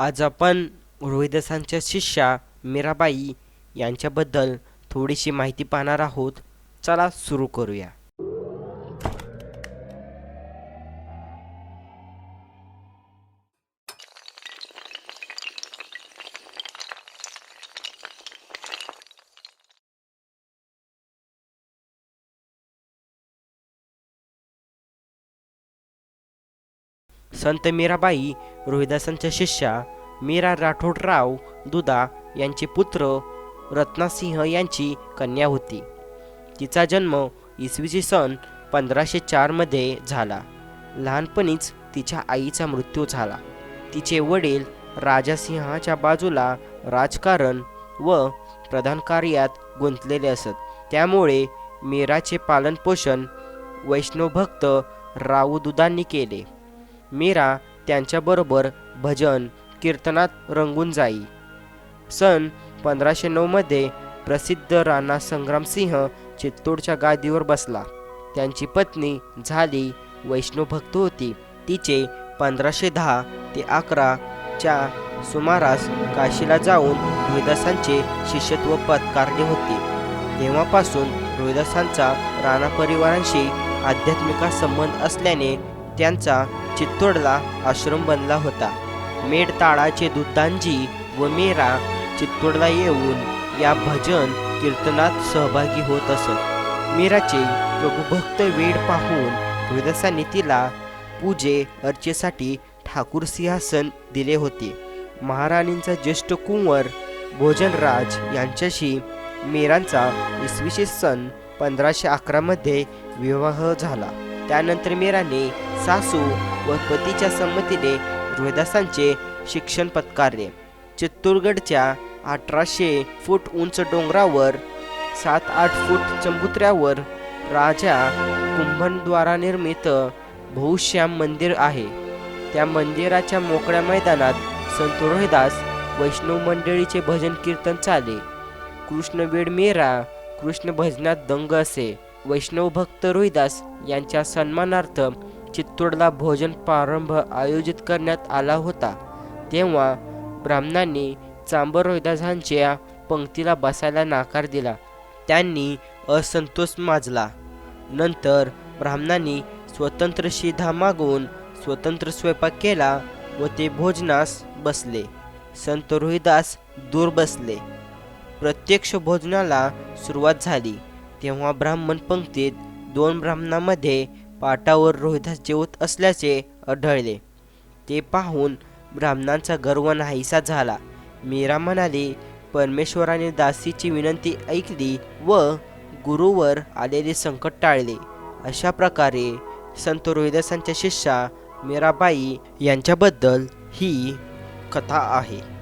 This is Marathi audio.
आज आपण रोहिदासांच्या शिष्या मीराबाई यांच्याबद्दल थोडीशी माहिती पाहणार आहोत. चला सुरू करूया. संत मीराबाई रोहिदासांच्या शिष्या मीरा राठोडराव दुधा यांचे पुत्र रत्नासिंह यांची कन्या होती. तिचा जन्म इसवीचे सन पंधराशे चारमध्ये झाला. लहानपणीच तिच्या आईचा मृत्यू झाला. तिचे वडील राजासिंहाच्या बाजूला राजकारण व प्रधान कार्यात गुंतलेले असत. त्यामुळे मीराचे पालनपोषण वैष्णवभक्त राऊ दुधांनी केले. मीरा त्यांच्याबरोबर भजन कीर्तनात रंगून जाई. सन पंधराशे नऊमध्ये प्रसिद्ध राणा संग्रामसिंह चित्तोडच्या गादीवर बसला. त्यांची पत्नी झाली वैष्णवभक्त होती. तिचे पंधराशे दहा ते अकराच्या सुमारास काशीला जाऊन रोहिदासांचे शिष्यत्व पत्कारले होते. तेव्हापासून रोहिदासांचा राणा परिवारांशी आध्यात्मिका संबंध असल्याने त्यांचा चित्तोडला आश्रम बनला होता. मेडताळाचे दुतांजी व मेरा चित्तोडला येऊन या भजन कीर्तनात सहभागी होत असत. मीराचे प्रभुभक्त वेळ पाहून रोहिदासांनी तिला पूजे अर्चेसाठी ठाकूर सिंहासन दिले होते. महाराणींचा ज्येष्ठ कुंवर भोजनराज यांच्याशी मीरांचा इसवीशे सन पंधराशे अकरामध्ये विवाह झाला. त्यानंतर मीराने सासू व पतीच्या संमतीने रोहिदासांचे शिक्षण पत्कारले. चित्तूरगडच्या अठराशे फूट उंच डोंगरावर सात आठ फूट चंबुत्र्यावर राजा कुंभनद्वारा निर्मित बहुश्याम मंदिर आहे. त्या मंदिराच्या मोकळ्या मैदानात संत रोहिदास वैष्णव मंडळीचे भजन कीर्तन चाले. कृष्णवेड मेरा कृष्ण भजनात दंग असे. वैष्णव भक्त रोहिदास यांच्या सन्मानार्थ चित्तोडला भोजन प्रारंभ आयोजित करण्यात आला होता. तेव्हा ब्राह्मणांनी चांबर रोहिदासांच्या पंक्तीला बसायला नाकार दिला. त्यांनी असंतोष माजला. नंतर ब्राह्मणांनी स्वतंत्र शिधा मागून स्वतंत्र स्वयंपाक केला व ते भोजनास बसले. संत रोहिदास दूर बसले. प्रत्यक्ष भोजनाला सुरुवात झाली. तेव्हा ब्राह्मण पंक्तीत दोन ब्राह्मणामध्ये पाटावर रोहिदास जेवत असल्याचे आढळले. ते पाहून ब्राह्मणांचा गर्व नाहीसा झाला. मीरा म्हणाली परमेश्वराने दासीची विनंती ऐकली व गुरुवर आलेले संकट टाळले. अशा प्रकारे संत रोहिदासांच्या शिष्या मीराबाई यांच्याबद्दल ही कथा आहे.